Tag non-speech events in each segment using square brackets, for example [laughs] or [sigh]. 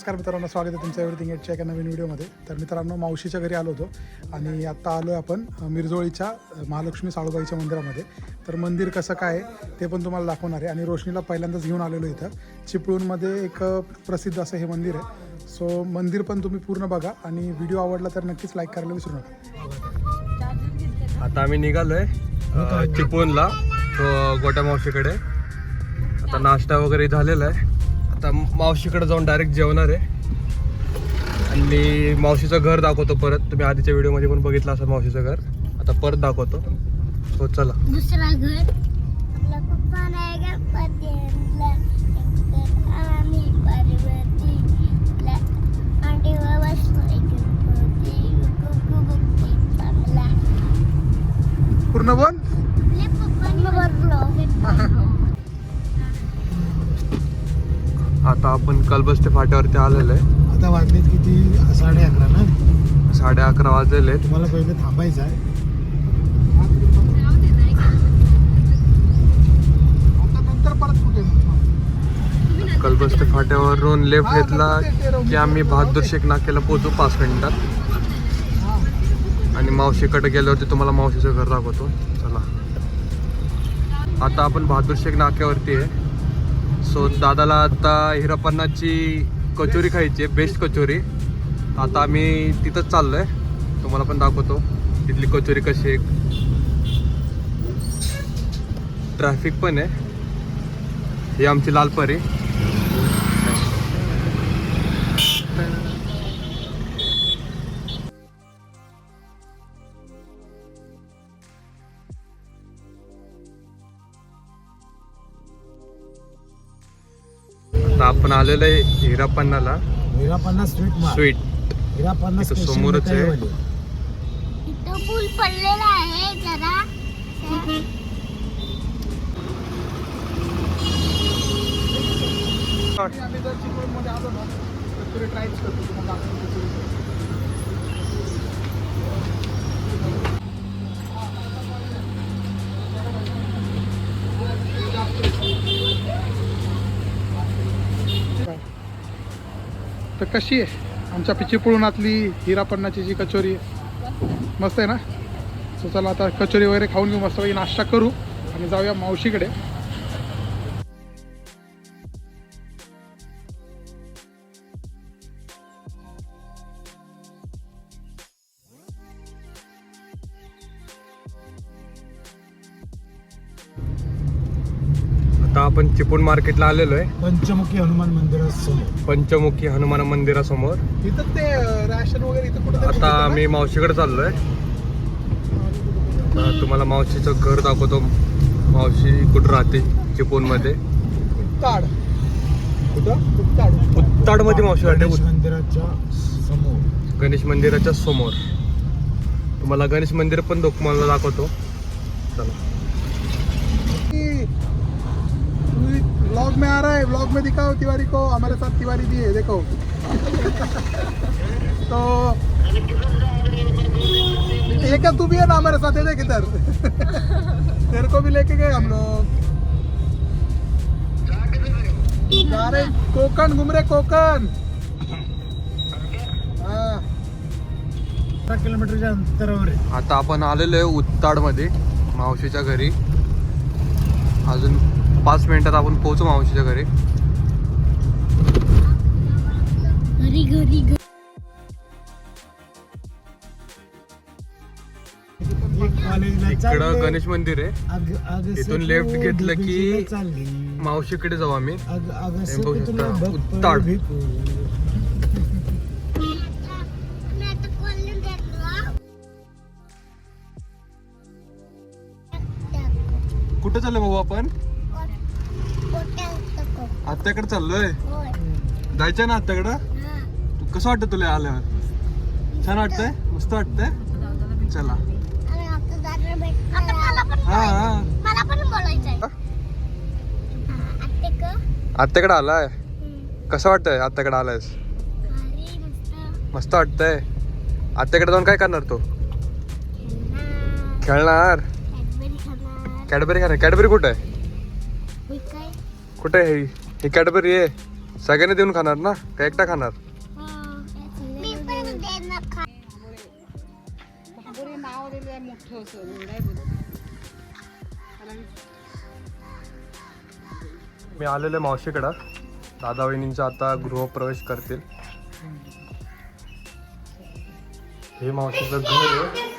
नमस्कार मित्रांनो स्वागत आहे तुमचं एव्हरीथिंग एटच्या एका नवीन व्हिडिओमध्ये. तर मित्रांनो मावशीच्या घरी आलो होतो आणि आत्ता आलो आहे आपण मिरजोळीच्या महालक्ष्मी साळूबाईच्या मंदिरामध्ये. तर मंदिर कसं काय आहे ते पण तुम्हाला दाखवणार आहे. आणि रोशनीला पहिल्यांदाच घेऊन आलेलो इथं. चिपळूणमध्ये एक प्रसिद्ध असं हे मंदिर आहे. सो मंदिर पण तुम्ही पूर्ण बघा आणि व्हिडिओ आवडला तर नक्कीच लाईक करायला विसरू नका. आता आम्ही निघालोय अ, चिपळूणला तो गोट्या मावशीकडे. आता नाश्ता वगैरे झालेला आहे. आता मावशीकडे जाऊन डायरेक्ट जेवणार आहे. आणि मावशीचं घर दाखवतो परत. तुम्ही आधीच्या व्हिडिओमध्ये पण बघितलं असं मावशीचं घर. आता परत दाखवतो. हो चला. दुसरा घर. आपला पप्पा आपण कलबस्ते फाट्यावरती आलेलो आहे. आता वाजलेत किती? साडे अकरा ना? साडे अकरा वाजलेले तुम्हाला पहिले थांबायचं आहे. कलबस्ते फाट्यावरून लेफ्ट घेतला की आम्ही बहादूर शेख नाक्याला पोहोचू पाच मिनिटात. आणि मावशीकडे गेल्यावरती तुम्हाला मावशीचं घर दाखवतो. चला. आता आपण बहादूर शेख नाक्यावरती आहे. सो दादाला आता हिरापन्नाची कचोरी खायची आहे बेस्ट कचोरी. आता आम्ही तिथंच चाललो आहे तुम्हाला पण दाखवतो तिथली कचोरी कशी आहे. ट्रॅफिक पण आहे. ही आमची लालपरी आपण आलेलो आहे हिरापन्नाला हिरा पन्नास स्वीट स्वीट हिरा इथं special समोरच आहे. मिठाईवाली. इथं पूल पडलेला आहे जरा. आम्ही जर चिपळूणमध्ये आलो ना ट्रायच करतो तुम्हाला. तर कशी आहे? आमच्या चिपळूणातली हिरापन्नाची जी कचोरी आहे. मस्त आहे ना? सो चला आता कचोरी वगैरे खाऊन घेऊ मस्तपैकी नाश्ता करू आणि जाऊया मावशीकडे. आता आपण चिपळूण मार्केटला आलेलो आहे. पंचमुखी हनुमान मंदिरासमोर. पंचमुखी हनुमान मंदिरासमोर. इथं ते रॅशन वगैरे इथं कुठं आता आम्ही मावशीकडे चाललोय. आता तुम्हाला मावशीचं घर दाखवतो. मावशी कुठं राहते चिपळूणमध्ये? ताड कुठं? ताड उत्ताडमध्ये मावशी राहते. गणेश मंदिराच्या समोर. गणेश मंदिराच्या समोर. तुम्हाला गणेश मंदिर पण तुम्हाला दाखवतो. चला. ब्लॉग में आ रहा है ब्लॉग में दिखाओ तिवारी को हमारे साथ तिवारी भी है देखो। [laughs] तो ये क्या तू भी है ना हमारे साथ है देख इधर। [laughs] तेरे को भी लेके गए हम लोग। जा रहे कोकण घूम रहे कोकण। हाँ। किलोमीटरच्या अंतरावर आहे. आता आपण आलेलो आहे उत्ताडमध्ये मावशीच्या घरी. अजून पाच मिनिटात आपण पोहोचू मावशीच्या घरी इकडं चालले. गणेश मंदिर आहे इथून तू घेतलं की चालली. मावशीकडे जाऊ आम्ही बघू शकता, उत्ताड. हा. कुठे चाललोय भाऊ आपण. आत्याकडे चाललोय. होय. जायचंय ना आत्याकडं? हा. कसं वाटतं तुला आल्यावर? छान वाटतंय? मस्त वाटतंय? चला. आणि आता जाणार भेट- आता मला पण हा हा. मला पण बोलायचंय. आत्ते क आत्याकडे? आलाय. कसं वाटतंय आत्याकडे आलायस? भारी मस्त. मस्त वाटतंय. आत्याकडे जाऊन काय करणार तो? खेळणार? खेळणार. कॅडबरी खाणार. कॅडबरी खाणार कॅडबरी कुठे आहे कुठे आहे ही? ही कॅडबरी आहे. सगळ्यांनी देऊन खाणार ना? का एकटा खाणार? मी पण देणार खा नाव दिलं आहे मोठं मी आलेलो आहे मावशीकडं. दादा वहिनींचा आता गृहप्रवेश करतील. हे मावशीचं घर आहे.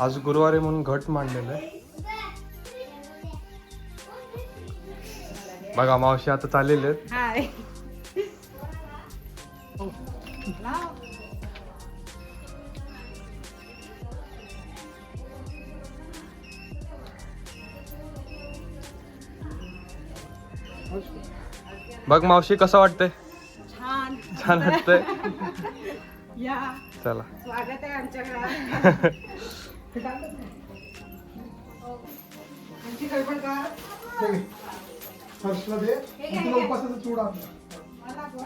आज गुरुवार म्हणून घट मांडलेलं आहे. बघा मावशी आता चाललेले बघ मावशी कसं वाटतंय? छान. वाटतंय? [laughs] या. चला. स्वागत आहे आमच्या घरात [laughs] दे तुला उपासाचा आपला.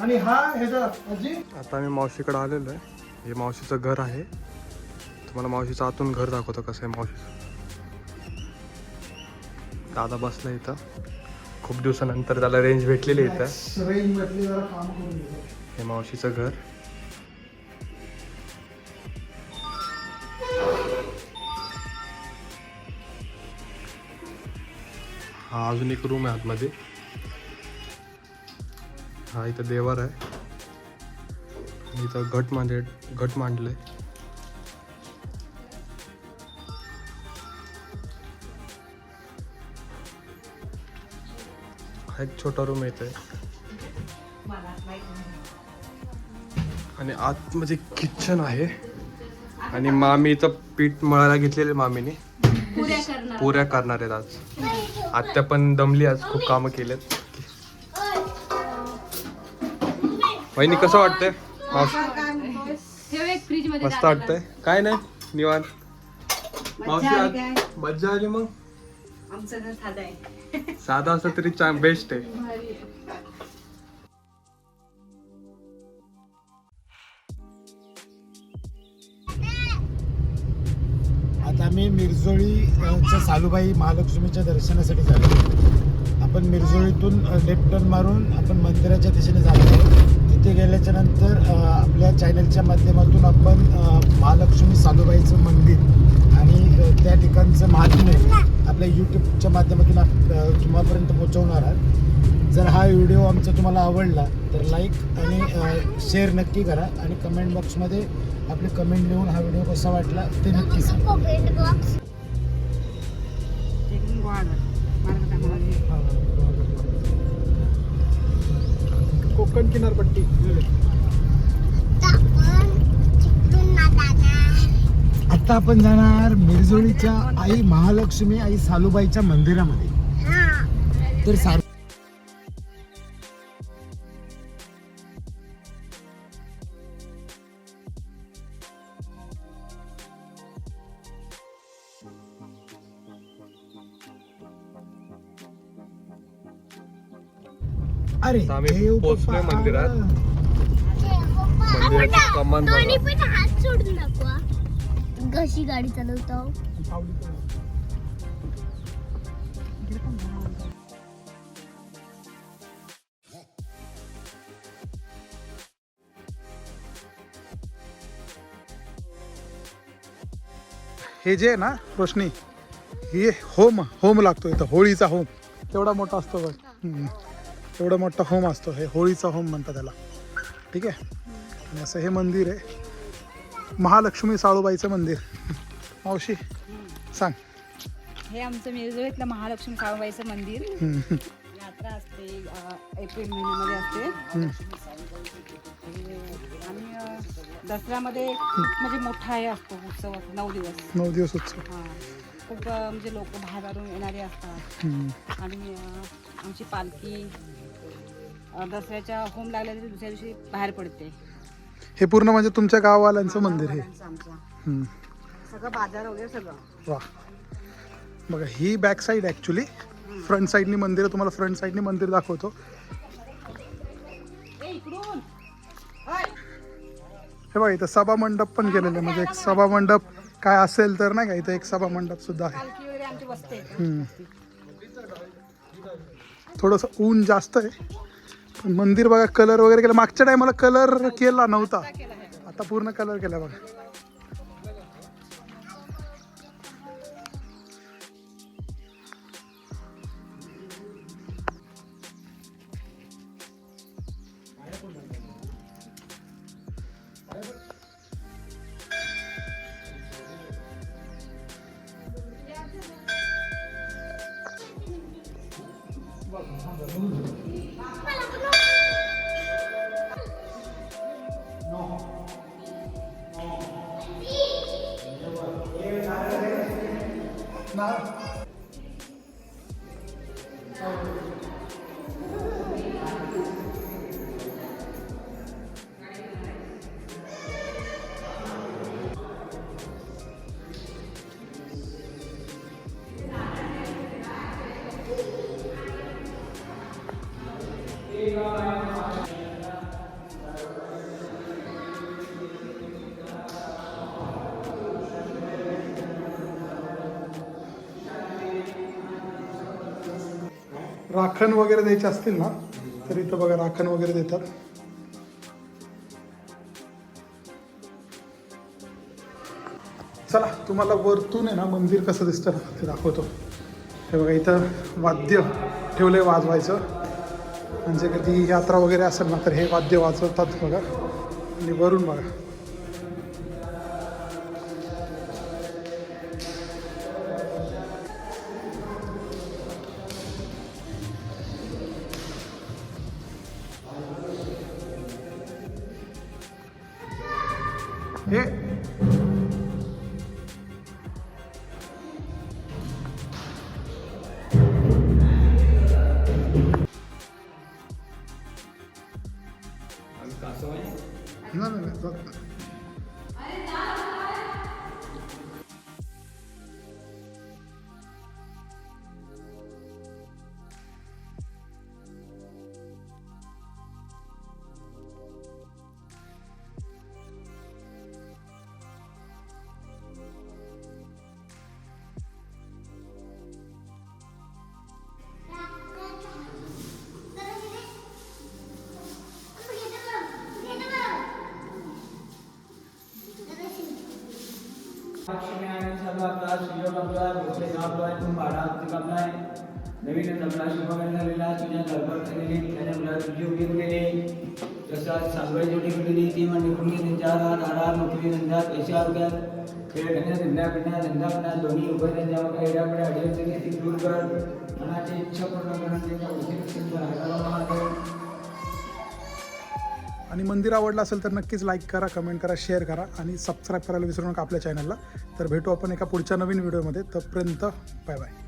आणि हा ह्याचा आजी आता मी मावशीकडे आलेलो आहे. हे मावशीचं घर आहे. तुम्हाला मावशीचं आतून घर दाखवतो कसं आहे मावशीचं. दादा बसला इथं. खूप दिवसानंतर त्याला रेंज भेटलेली इथं. रेंज म्हटली जरा काम करून घेतो. हे मावशीचं घर. हा अजून एक रूम आहे आतमध्ये. हा इथं देवार आहे. इथं घट मांडले घट मांडलंय हा एक छोटा रूम येत आहे आणि आत म्हणजे किचन आहे. आणि मामी इथं पीठ मळायला घेतलेले मामीने. पुऱ्या करणार. आहेत आज. आत्या पण दमली आज खूप कामं केलेत. वहिनी कसं वाटतंय? मस्त वाटतंय? काय नाही निवांत. मावशी आज मज्जा आली मग? आमचं घर साधं आहे. साधा असं तरी बेस्ट आहे. सालूबाई महालक्ष्मीच्या दर्शनासाठी झालो आपण मिरजोळीतून लेफ्ट टर्न मारून आपण मंदिराच्या दिशेने जातो तिथे गेल्याच्यानंतर आपल्या चॅनलच्या माध्यमातून आपण महालक्ष्मी सालूबाईचं मंदिर आणि त्या ठिकाणचं महात्म्य आपल्या यूट्यूबच्या माध्यमातून आप- तुम्हापर्यंत पोहोचवणार आहात. जर हा व्हिडिओ आमचा तुम्हाला आवडला तर लाईक आणि शेअर नक्की करा आणि कमेंट बॉक्समध्ये आपली कमेंट लिहून हा व्हिडिओ कसा वाटला ते नक्की सांगा. कोकण किनारपट्टी. आता आपण जाणार मिरजोळीच्या आई महालक्ष्मी आई सालूबाईच्या मंदिरामध्ये. हा. तर अरे आता आम्ही देव पोहोचलोय बाप्पा. मंदिरात. मंदिराची कमान दोन्ही बघा. पण हात सोडून दाखवा कशी गाडी चालवतो हे जे आहे ना रोशनी हे होम होम लागतो इथं होळीचा होम तेवढा मोठा असतो बघ हम्म. एवढा मोठा होम असतो हे होळीचा होम म्हणतात त्याला. ठीक आहे? आणि असं हे मंदिर आहे. महालक्ष्मी साळूबाईचं मंदिर. मावशी सांग. हे आमचं मिरजोळीतलं महालक्ष्मी काळूबाईचं मंदिर. यात्रा असते एप्रिल महिन्यामध्ये असते. आणि दसऱ्यामध्ये म्हणजे मोठा हे असतो उत्सव नऊ दिवस. नऊ दिवस उत्सव. हा. खूप म्हणजे लोक बाहेरून येणारे असतात. आणि आमची पालखी दसऱ्याच्या होम लागल्याच्या दुसऱ्या दिवशी बाहेर पडते. हे पूर्ण म्हणजे तुमच्या गाववाल्यांचं मंदिर हे. गावाल्यांचं आमचं. हम्म. सगळं बाजार वगैरे सगळं. वा. बघा ही बॅक साईड ॲक्च्युली फ्रंट साईडनी मंदिर तुम्हाला फ्रंट साईडनी मंदिर दाखवतो. ए इकडून. हे बघा इथं सभा मंडप पण केलेलं आहे. म्हणजे एक सभा मंडप काय असेल तर नाही का इथं एक सभा मंडप सुद्धा आहे. पालखी वगैरे आमची बसते हम्म. थोडंसं ऊन जास्त आहे. मंदिर बघा कलर वगैरे केला. मागच्या टायमाला कलर केला नव्हता. आता पूर्ण कलर केला बघा. Thank you. राखण वगैरे द्यायचे असतील ना तर इथं बघा राखण वगैरे देतात. चला तुम्हाला वरतून आहे ना मंदिर कसं दिसतं ना ते दाखवतो. हे बघा इथं वाद्य ठेवलंय वाजवायचं. म्हणजे कधी यात्रा वगैरे असेल ना तर हे वाद्य वाजवतात बघा. आणि वरून बघा. नाही, नाही, नाही, आणि सर्व आपला सुयोग आपला भोसले गाव आपला आहे तू भाडा हप्ते आपला आहे नवीन आपला शुभकार्य झालेला तुझ्या दरबार केलेली त्याने आपला तुझी उभी केलेली. जसं सांगवाई जोडी केलेली ती म्हणजे कुणी त्यांच्या हात नोकरी धंदा पैसे आरोग्यात खेळ घेण्या धंदा पिण्या धंदा पिण्या दोन्ही उभे त्यांच्या मग एवढ्याकडे अडचणी ती दूर कर. मनाची इच्छा पूर्ण करून त्यांच्या उशीर आणि मंदिर आवडलं असेल तर नक्कीच लाईक करा कमेंट करा शेअर करा आणि सबस्क्राईब करायला विसरू नका आपल्या चॅनलला तर भेटू आपण एका पुढच्या नवीन व्हिडिओमध्ये तोपर्यंत बाय बाय